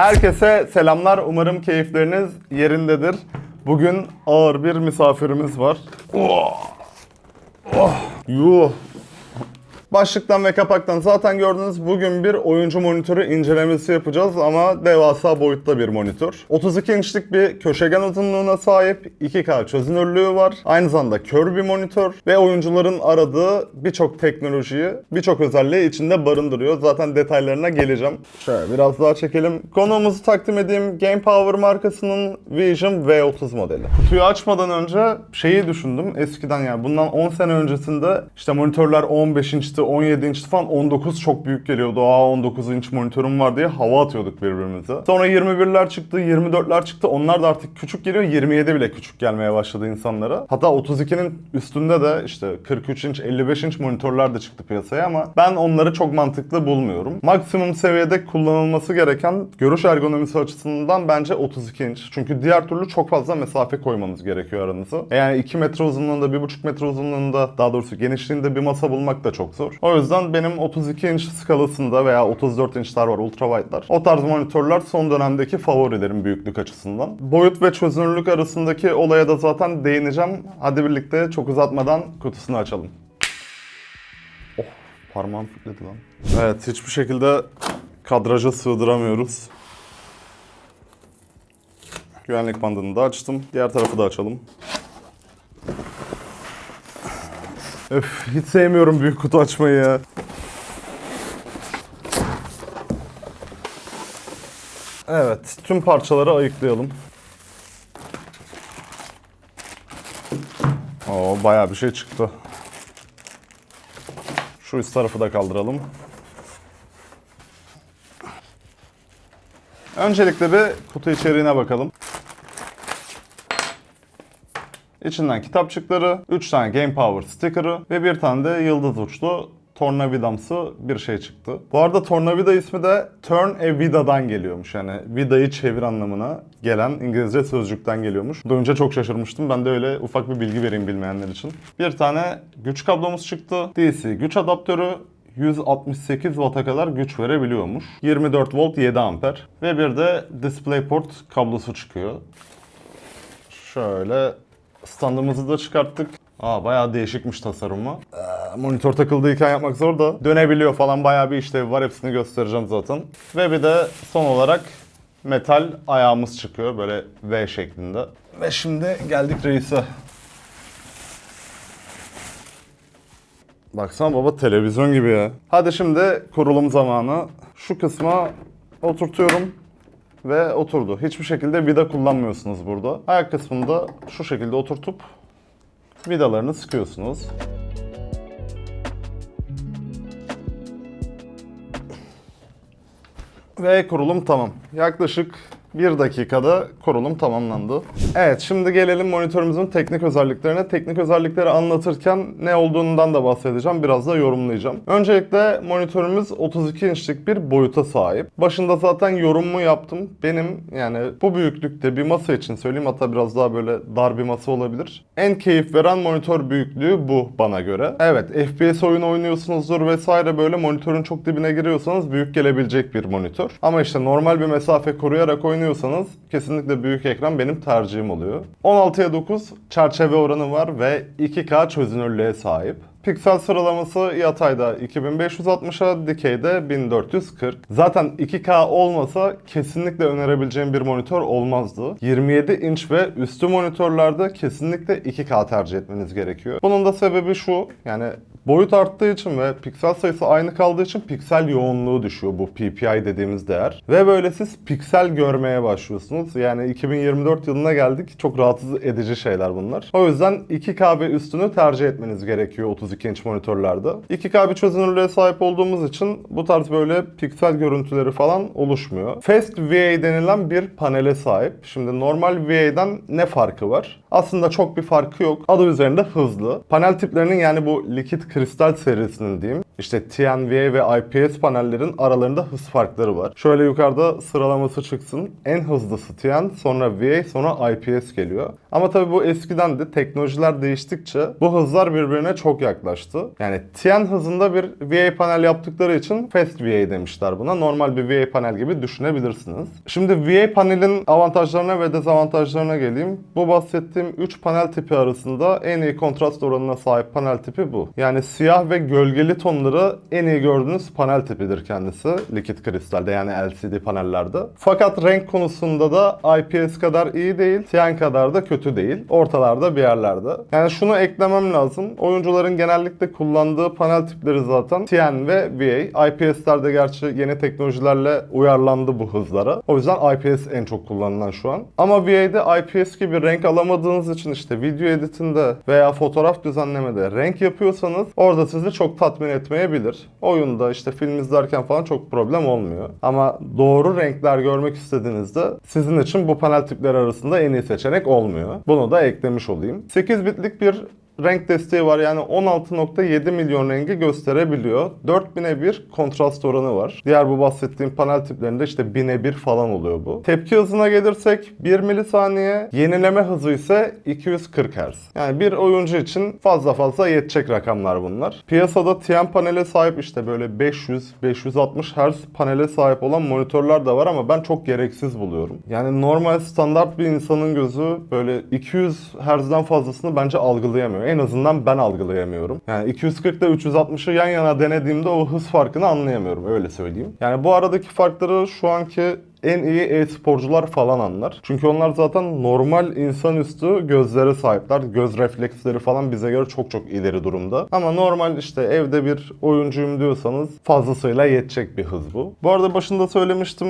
Herkese selamlar. Umarım keyifleriniz yerindedir. Bugün ağır bir misafirimiz var. Oh. Oh. Yuh. Başlıktan ve kapaktan zaten gördünüz bugün bir oyuncu monitörü incelemesi yapacağız ama devasa boyutta bir monitör. 32 inçlik bir köşegen uzunluğuna sahip 2K çözünürlüğü var. Aynı zamanda kör bir monitör ve oyuncuların aradığı birçok teknolojiyi, birçok özelliği içinde barındırıyor. Zaten detaylarına geleceğim. Şöyle biraz daha çekelim. Konuğumuzu takdim edeyim. Game Power markasının Vision V30 modeli. Kutuyu açmadan önce şeyi düşündüm. Eskiden yani bundan 10 sene öncesinde işte monitörler 15 inçti, 17 inçti falan 19 çok büyük geliyordu. Aa 19 inç monitörüm var diye hava atıyorduk birbirimize. Sonra 21'ler çıktı, 24'ler çıktı. Onlar da artık küçük geliyor. 27 bile küçük gelmeye başladı insanlara. Hatta 32'nin üstünde de işte 43 inç, 55 inç monitörler de çıktı piyasaya ama ben onları çok mantıklı bulmuyorum. Maksimum seviyede kullanılması gereken görüş ergonomisi açısından bence 32 inç. Çünkü diğer türlü çok fazla mesafe koymanız gerekiyor aranızı. Yani 2 metre uzunluğunda, 1,5 metre uzunluğunda daha doğrusu genişliğinde bir masa bulmak da çok zor. O yüzden benim 32 inç skalasında veya 34 inçler var, ultrawide'lar. O tarz monitörler son dönemdeki favorilerim büyüklük açısından. Boyut ve çözünürlük arasındaki olaya da zaten değineceğim. Hadi birlikte çok uzatmadan kutusunu açalım. Oh, parmağım fırladı lan. Evet, hiçbir şekilde kadraja sığdıramıyoruz. Güvenlik bandını da açtım. Diğer tarafı da açalım. Öf, hiç sevmiyorum büyük kutu açmayı ya. Evet, tüm parçaları ayıklayalım. Oo, bayağı bir şey çıktı. Şu üst tarafı da kaldıralım. Öncelikle bir kutu içeriğine bakalım. İçinden kitapçıkları, 3 tane Game Power sticker'ı ve bir tane de yıldız uçlu tornavidamsı bir şey çıktı. Bu arada tornavida ismi de turn a vida'dan geliyormuş. Yani vidayı çevir anlamına gelen İngilizce sözcükten geliyormuş. Duyunca çok şaşırmıştım. Ben de öyle ufak bir bilgi vereyim bilmeyenler için. Bir tane güç kablomuz çıktı. DC güç adaptörü 168 Watt'a kadar güç verebiliyormuş. 24 volt 7 amper. Ve bir de DisplayPort kablosu çıkıyor. Şöyle standımızı da çıkarttık. Aa bayağı değişikmiş tasarımı. Ee, monitör takıldıyken yapmak zor da dönebiliyor falan bayağı bir işlevi var. Hepsini göstereceğim zaten. Ve bir de son olarak metal ayağımız çıkıyor böyle V şeklinde. Ve şimdi geldik reise. Baksana baba televizyon gibi ya. Hadi şimdi kurulum zamanı. Şu kısma oturtuyorum ve oturdu. Hiçbir şekilde vida kullanmıyorsunuz burada. Ayak kısmında şu şekilde oturtup vidalarını sıkıyorsunuz. Ve kurulum tamam. Yaklaşık bir dakikada kurulum tamamlandı. Evet şimdi gelelim monitörümüzün teknik özelliklerine. Teknik özellikleri anlatırken ne olduğundan da bahsedeceğim. Biraz da yorumlayacağım. Öncelikle monitörümüz 32 inçlik bir boyuta sahip. Başında zaten yorumumu yaptım. Benim yani bu büyüklükte bir masa için söyleyeyim hatta biraz daha böyle dar bir masa olabilir. En keyif veren monitör büyüklüğü bu bana göre. Evet FPS oyunu oynuyorsunuzdur vesaire böyle monitörün çok dibine giriyorsanız büyük gelebilecek bir monitör. Ama işte normal bir mesafe koruyarak oynuyorsanız kesinlikle büyük ekran benim tercihim oluyor. 16'ya 9 çerçeve oranı var ve 2K çözünürlüğe sahip. Piksel sıralaması yatayda 2560'a, dikeyde 1440. Zaten 2K olmasa kesinlikle önerebileceğim bir monitör olmazdı. 27 inç ve üstü monitörlerde kesinlikle 2K tercih etmeniz gerekiyor. Bunun da sebebi şu, yani boyut arttığı için ve piksel sayısı aynı kaldığı için piksel yoğunluğu düşüyor bu PPI dediğimiz değer. Ve böyle siz piksel görmeye başlıyorsunuz. Yani 2024 yılına geldik. Çok rahatsız edici şeyler bunlar. O yüzden 2K ve üstünü tercih etmeniz gerekiyor 32 inç monitörlerde. 2K bir çözünürlüğe sahip olduğumuz için bu tarz böyle piksel görüntüleri falan oluşmuyor. Fast VA denilen bir panele sahip. Şimdi normal VA'dan ne farkı var? Aslında çok bir farkı yok. Adı üzerinde hızlı. Panel tiplerinin yani bu likit kristal serisinin diyeyim İşte TNVA ve IPS panellerin aralarında hız farkları var. Şöyle yukarıda sıralaması çıksın. En hızlısı TN, sonra VA, sonra IPS geliyor. Ama tabii bu eskiden de teknolojiler değiştikçe bu hızlar birbirine çok yaklaştı. Yani TN hızında bir VA panel yaptıkları için Fast VA demişler buna. Normal bir VA panel gibi düşünebilirsiniz. Şimdi VA panelin avantajlarına ve dezavantajlarına geleyim. Bu bahsettiğim 3 panel tipi arasında en iyi kontrast oranına sahip panel tipi bu. Yani siyah ve gölgeli tonları en iyi gördüğünüz panel tipidir kendisi. Likit kristalde yani LCD panellerde. Fakat renk konusunda da IPS kadar iyi değil, TN kadar da kötü değil. Ortalarda bir yerlerde. Yani şunu eklemem lazım. Oyuncuların genellikle kullandığı panel tipleri zaten TN ve VA. IPS'lerde gerçi yeni teknolojilerle uyarlandı bu hızlara. O yüzden IPS en çok kullanılan şu an. Ama VA'de IPS gibi renk alamadığınız için işte video editinde veya fotoğraf düzenlemede renk yapıyorsanız orada sizi çok tatmin etmeyebilir. Oyunda işte film izlerken falan çok problem olmuyor. Ama doğru renkler görmek istediğinizde sizin için bu panel tipleri arasında en iyi seçenek olmuyor. Bunu da eklemiş olayım. 8 bitlik bir renk desteği var. Yani 16.7 milyon rengi gösterebiliyor. 4000'e 1 kontrast oranı var. Diğer bu bahsettiğim panel tiplerinde işte 1000'e 1 falan oluyor bu. Tepki hızına gelirsek 1 milisaniye, yenileme hızı ise 240 Hz. Yani bir oyuncu için fazla fazla yetecek rakamlar bunlar. Piyasada TN panele sahip işte böyle 500-560 Hz panele sahip olan monitörler de var ama ben çok gereksiz buluyorum. Yani normal standart bir insanın gözü böyle 200 Hz'den fazlasını bence algılayamıyor. En azından ben algılayamıyorum. Yani 240 ile 360'ı yan yana denediğimde o hız farkını anlayamıyorum öyle söyleyeyim. Yani bu aradaki farkları şu anki en iyi e-sporcular falan anlar. Çünkü onlar zaten normal insanüstü gözlere sahipler. Göz refleksleri falan bize göre çok çok ileri durumda. Ama normal işte evde bir oyuncuyum diyorsanız fazlasıyla yetecek bir hız bu. Bu arada başında söylemiştim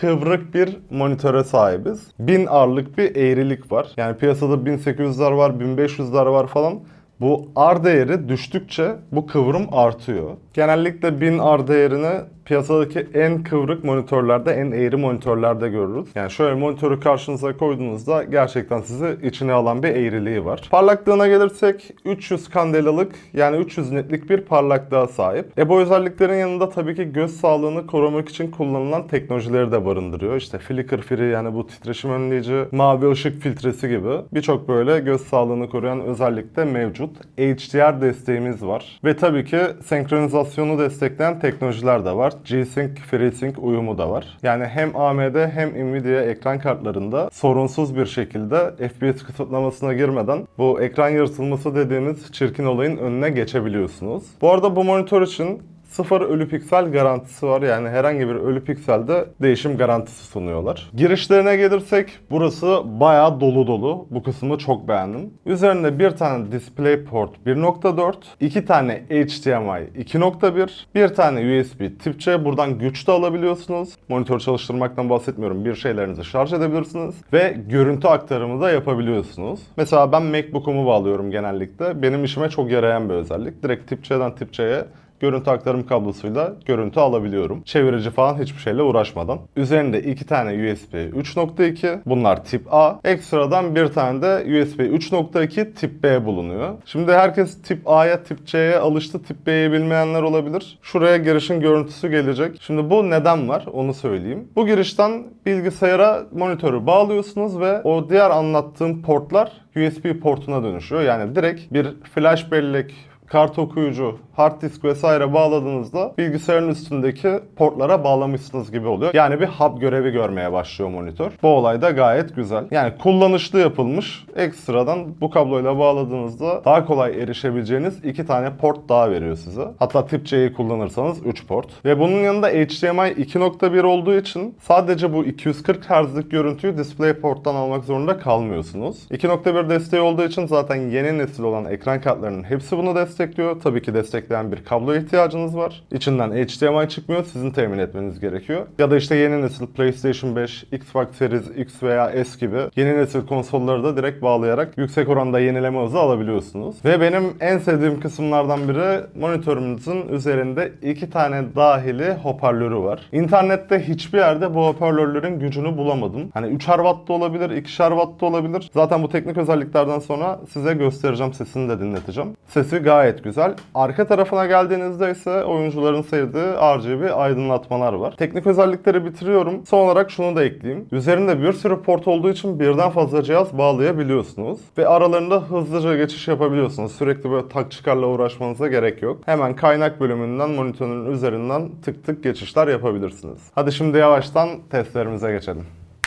kıvrık bir monitöre sahibiz. 1000 arlık bir eğrilik var. Yani piyasada 1800'ler var, 1500'ler var falan. Bu R değeri düştükçe bu kıvrım artıyor. Genellikle 1000 R değerini piyasadaki en kıvrık monitörlerde, en eğri monitörlerde görürüz. Yani şöyle monitörü karşınıza koyduğunuzda gerçekten sizi içine alan bir eğriliği var. Parlaklığına gelirsek 300 kandelalık yani 300 netlik bir parlaklığa sahip. E bu özelliklerin yanında tabii ki göz sağlığını korumak için kullanılan teknolojileri de barındırıyor. İşte flicker free yani bu titreşim önleyici, mavi ışık filtresi gibi birçok böyle göz sağlığını koruyan özellik de mevcut. HDR desteğimiz var. Ve tabii ki senkronizasyonu destekleyen teknolojiler de var. G-Sync, FreeSync uyumu da var. Yani hem AMD hem Nvidia ekran kartlarında sorunsuz bir şekilde FPS kısıtlamasına girmeden bu ekran yaratılması dediğimiz çirkin olayın önüne geçebiliyorsunuz. Bu arada bu monitör için Sıfır ölü piksel garantisi var. Yani herhangi bir ölü pikselde değişim garantisi sunuyorlar. Girişlerine gelirsek burası bayağı dolu dolu. Bu kısmı çok beğendim. Üzerinde bir tane DisplayPort 1.4, iki tane HDMI 2.1, bir tane USB Tip-C. Buradan güç de alabiliyorsunuz. Monitör çalıştırmaktan bahsetmiyorum. Bir şeylerinizi şarj edebilirsiniz. Ve görüntü aktarımı da yapabiliyorsunuz. Mesela ben MacBook'umu bağlıyorum genellikle. Benim işime çok yarayan bir özellik. Direkt Tip-C'den Tip-C'ye görüntü aktarım kablosuyla görüntü alabiliyorum. Çevirici falan hiçbir şeyle uğraşmadan. Üzerinde iki tane USB 3.2. Bunlar tip A. Ekstradan bir tane de USB 3.2 tip B bulunuyor. Şimdi herkes tip A'ya tip C'ye alıştı. Tip B'yi bilmeyenler olabilir. Şuraya girişin görüntüsü gelecek. Şimdi bu neden var onu söyleyeyim. Bu girişten bilgisayara monitörü bağlıyorsunuz ve o diğer anlattığım portlar USB portuna dönüşüyor. Yani direkt bir flash bellek kart okuyucu, hard disk vesaire bağladığınızda bilgisayarın üstündeki portlara bağlamışsınız gibi oluyor. Yani bir hub görevi görmeye başlıyor monitör. Bu olay da gayet güzel. Yani kullanışlı yapılmış. Ekstradan bu kabloyla bağladığınızda daha kolay erişebileceğiniz iki tane port daha veriyor size. Hatta tip C'yi kullanırsanız 3 port. Ve bunun yanında HDMI 2.1 olduğu için sadece bu 240 Hz'lik görüntüyü DisplayPort'tan almak zorunda kalmıyorsunuz. 2.1 desteği olduğu için zaten yeni nesil olan ekran kartlarının hepsi bunu destekliyor. Tabii ki destekleyen bir kabloya ihtiyacınız var. İçinden HDMI çıkmıyor. Sizin temin etmeniz gerekiyor. Ya da işte yeni nesil PlayStation 5, Xbox Series X veya S gibi yeni nesil konsolları da direkt bağlayarak yüksek oranda yenileme hızı alabiliyorsunuz. Ve benim en sevdiğim kısımlardan biri monitörümüzün üzerinde iki tane dahili hoparlörü var. İnternette hiçbir yerde bu hoparlörlerin gücünü bulamadım. Hani 3'er watt da olabilir, 2'şer watt da olabilir. Zaten bu teknik özelliklerden sonra size göstereceğim sesini de dinleteceğim. Sesi gayet Gayet güzel. Arka tarafına geldiğinizde ise oyuncuların sevdiği RGB aydınlatmalar var. Teknik özellikleri bitiriyorum. Son olarak şunu da ekleyeyim. Üzerinde bir sürü port olduğu için birden fazla cihaz bağlayabiliyorsunuz. Ve aralarında hızlıca geçiş yapabiliyorsunuz. Sürekli böyle tak çıkarla uğraşmanıza gerek yok. Hemen kaynak bölümünden monitörün üzerinden tık tık geçişler yapabilirsiniz. Hadi şimdi yavaştan testlerimize geçelim.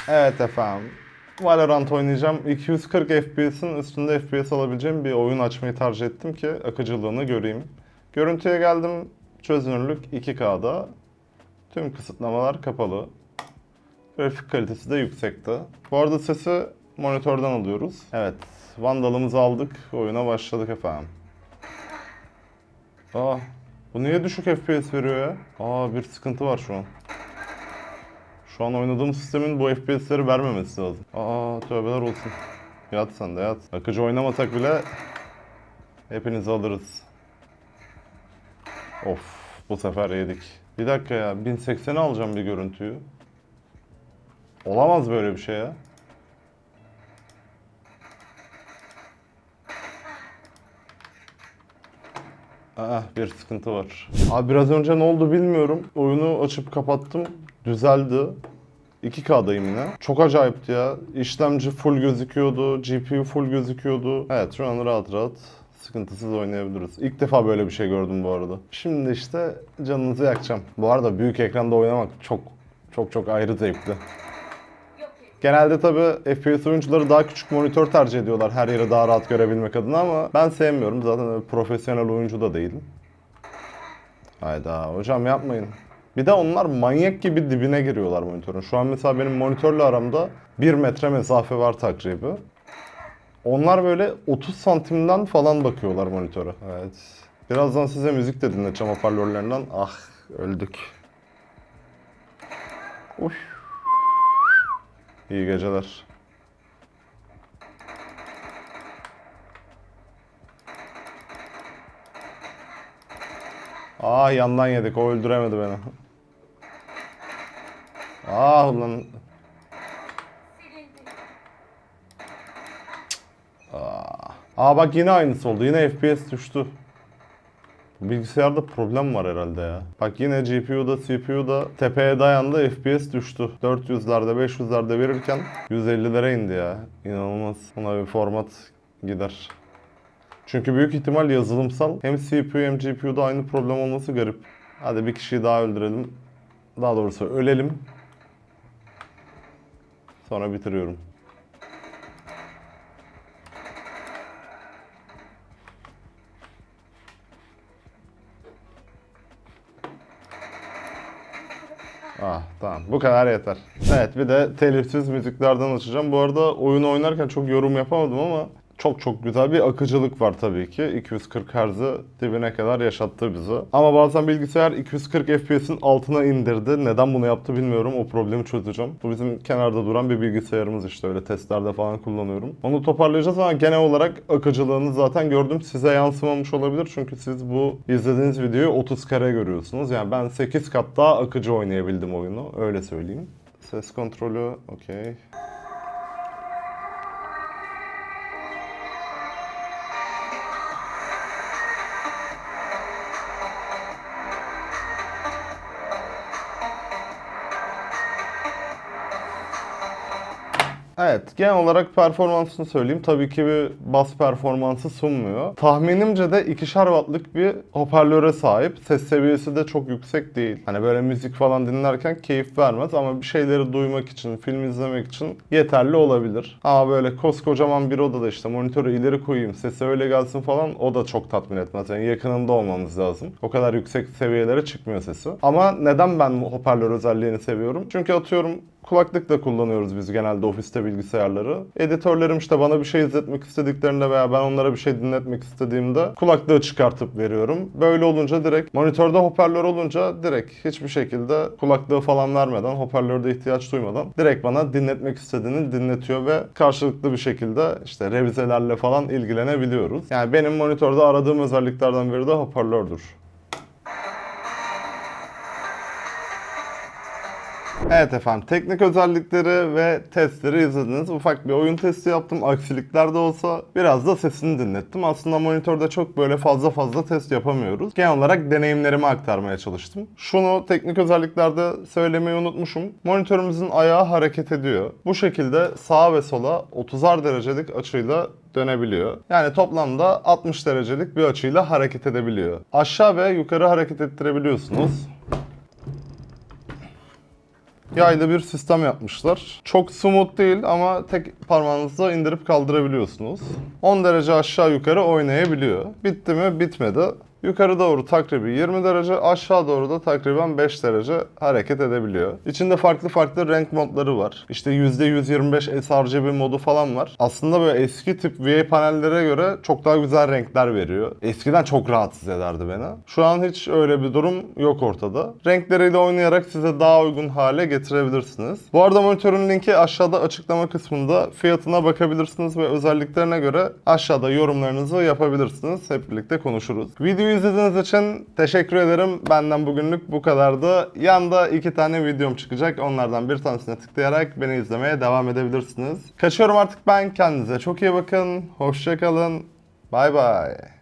Evet efendim. Valorant oynayacağım. 240 FPS'in üstünde FPS alabileceğim bir oyun açmayı tercih ettim ki akıcılığını göreyim. Görüntüye geldim. Çözünürlük 2K'da. Tüm kısıtlamalar kapalı. Grafik kalitesi de yüksekte. Bu arada sesi monitörden alıyoruz. Evet. Vandalımızı aldık. Oyuna başladık efendim. Aa, bu niye düşük FPS veriyor ya? Aa bir sıkıntı var şu an. Şu an oynadığım sistemin bu FPS'leri vermemesi lazım. Aa tövbeler olsun. Yat sen de yat. Akıcı oynamasak bile hepinizi alırız. Of bu sefer yedik. Bir dakika ya 1080'e alacağım bir görüntüyü. Olamaz böyle bir şey ya. Aa, bir sıkıntı var. Abi biraz önce ne oldu bilmiyorum. Oyunu açıp kapattım. Düzeldi. 2K'dayım yine. Çok acayipti ya. İşlemci full gözüküyordu. GPU full gözüküyordu. Evet şu an rahat rahat sıkıntısız oynayabiliriz. İlk defa böyle bir şey gördüm bu arada. Şimdi işte canınızı yakacağım. Bu arada büyük ekranda oynamak çok çok çok ayrı zevkli. Genelde tabi FPS oyuncuları daha küçük monitör tercih ediyorlar her yeri daha rahat görebilmek adına ama ben sevmiyorum. Zaten profesyonel oyuncu da değilim. Hayda hocam yapmayın. Bir de onlar manyak gibi dibine giriyorlar monitörün. Şu an mesela benim monitörle aramda 1 metre mesafe var takribi. Onlar böyle 30 santimden falan bakıyorlar monitöre. Evet. Birazdan size müzik de dinleteceğim hoparlörlerinden. Ah öldük. Uy. İyi geceler. Aa yandan yedik. O öldüremedi beni. Aa ulan. Aa. Aa bak yine aynısı oldu. Yine FPS düştü. Bilgisayarda problem var herhalde ya. Bak yine GPU'da CPU'da tepeye dayandı FPS düştü. 400'lerde 500'lerde verirken 150'lere indi ya. İnanılmaz. Ona bir format gider. Çünkü büyük ihtimal yazılımsal hem CPU hem GPU'da aynı problem olması garip. Hadi bir kişiyi daha öldürelim. Daha doğrusu ölelim. Sonra bitiriyorum. Ah tamam bu kadar yeter. Evet bir de telifsiz müziklerden açacağım. Bu arada oyunu oynarken çok yorum yapamadım ama çok çok güzel bir akıcılık var tabii ki. 240 Hz'i dibine kadar yaşattı bizi. Ama bazen bilgisayar 240 FPS'in altına indirdi. Neden bunu yaptı bilmiyorum. O problemi çözeceğim. Bu bizim kenarda duran bir bilgisayarımız işte öyle testlerde falan kullanıyorum. Onu toparlayacağız ama genel olarak akıcılığını zaten gördüm. Size yansımamış olabilir çünkü siz bu izlediğiniz videoyu 30 kare görüyorsunuz. Yani ben 8 kat daha akıcı oynayabildim oyunu. Öyle söyleyeyim. Ses kontrolü okey. Evet, genel olarak performansını söyleyeyim. Tabii ki bir bas performansı sunmuyor. Tahminimce de 2'şer wattlık bir hoparlöre sahip. Ses seviyesi de çok yüksek değil. Hani böyle müzik falan dinlerken keyif vermez ama bir şeyleri duymak için, film izlemek için yeterli olabilir. Ama böyle koskocaman bir odada işte monitörü ileri koyayım, sesi öyle gelsin falan o da çok tatmin etmez. Yani yakınında olmamız lazım. O kadar yüksek seviyelere çıkmıyor sesi. Ama neden ben hoparlör özelliğini seviyorum? Çünkü atıyorum kulaklıkla kullanıyoruz biz genelde ofiste bilgisayarları. Editörlerim işte bana bir şey izletmek istediklerinde veya ben onlara bir şey dinletmek istediğimde kulaklığı çıkartıp veriyorum. Böyle olunca direkt monitörde hoparlör olunca direkt hiçbir şekilde kulaklığı falan vermeden hoparlörde ihtiyaç duymadan direkt bana dinletmek istediğini dinletiyor ve karşılıklı bir şekilde işte revizelerle falan ilgilenebiliyoruz. Yani benim monitörde aradığım özelliklerden biri de hoparlördür. Evet efendim teknik özellikleri ve testleri izlediniz. Ufak bir oyun testi yaptım. Aksilikler de olsa biraz da sesini dinlettim. Aslında monitörde çok böyle fazla fazla test yapamıyoruz. Genel olarak deneyimlerimi aktarmaya çalıştım. Şunu teknik özelliklerde söylemeyi unutmuşum. Monitörümüzün ayağı hareket ediyor. Bu şekilde sağa ve sola 30'ar derecelik açıyla dönebiliyor. Yani toplamda 60 derecelik bir açıyla hareket edebiliyor. Aşağı ve yukarı hareket ettirebiliyorsunuz yaylı bir sistem yapmışlar. Çok smooth değil ama tek parmağınızla indirip kaldırabiliyorsunuz. 10 derece aşağı yukarı oynayabiliyor. Bitti mi? Bitmedi. Yukarı doğru takribi 20 derece, aşağı doğru da takriben 5 derece hareket edebiliyor. İçinde farklı farklı renk modları var. İşte %125 sRGB modu falan var. Aslında böyle eski tip VA panellere göre çok daha güzel renkler veriyor. Eskiden çok rahatsız ederdi beni. Şu an hiç öyle bir durum yok ortada. Renkleriyle oynayarak size daha uygun hale getirebilirsiniz. Bu arada monitörün linki aşağıda açıklama kısmında fiyatına bakabilirsiniz ve özelliklerine göre aşağıda yorumlarınızı yapabilirsiniz. Hep birlikte konuşuruz. Videoyu izlediğiniz için teşekkür ederim. Benden bugünlük bu kadardı. Yanda iki tane videom çıkacak. Onlardan bir tanesine tıklayarak beni izlemeye devam edebilirsiniz. Kaçıyorum artık ben. Kendinize çok iyi bakın. Hoşçakalın. Bay bay.